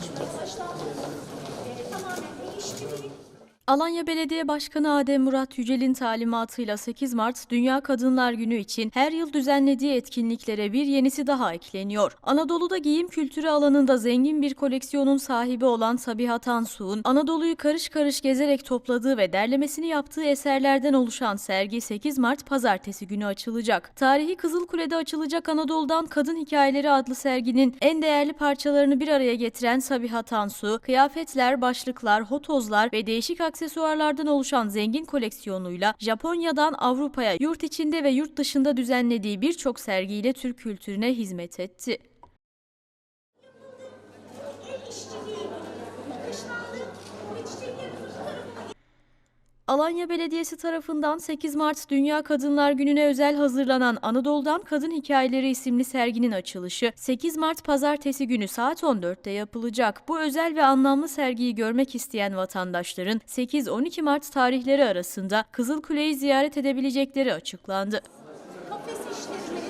hiçbir taşlanma, e, tamamen el işçiliği. Alanya Belediye Başkanı Adem Murat Yücel'in talimatıyla 8 Mart Dünya Kadınlar Günü için her yıl düzenlediği etkinliklere bir yenisi daha ekleniyor. Anadolu'da giyim kültürü alanında zengin bir koleksiyonun sahibi olan Sabiha Tansu'nun Anadolu'yu karış karış gezerek topladığı ve derlemesini yaptığı eserlerden oluşan sergi 8 Mart Pazartesi günü açılacak. Tarihi Kızılkule'de açılacak Anadolu'dan Kadın Hikayeleri adlı serginin en değerli parçalarını bir araya getiren Sabiha Tansu, kıyafetler, başlıklar, hotozlar ve değişik aksesuarlardan oluşan zengin koleksiyonuyla Japonya'dan Avrupa'ya yurt içinde ve yurt dışında düzenlediği birçok sergiyle Türk kültürüne hizmet etti. Alanya Belediyesi tarafından 8 Mart Dünya Kadınlar Günü'ne özel hazırlanan Anadolu'dan Kadın Hikayeleri isimli serginin açılışı 8 Mart Pazartesi günü saat 14'te yapılacak. Bu özel ve anlamlı sergiyi görmek isteyen vatandaşların 8-12 Mart tarihleri arasında Kızılkule'yi ziyaret edebilecekleri açıklandı. kafes işlerine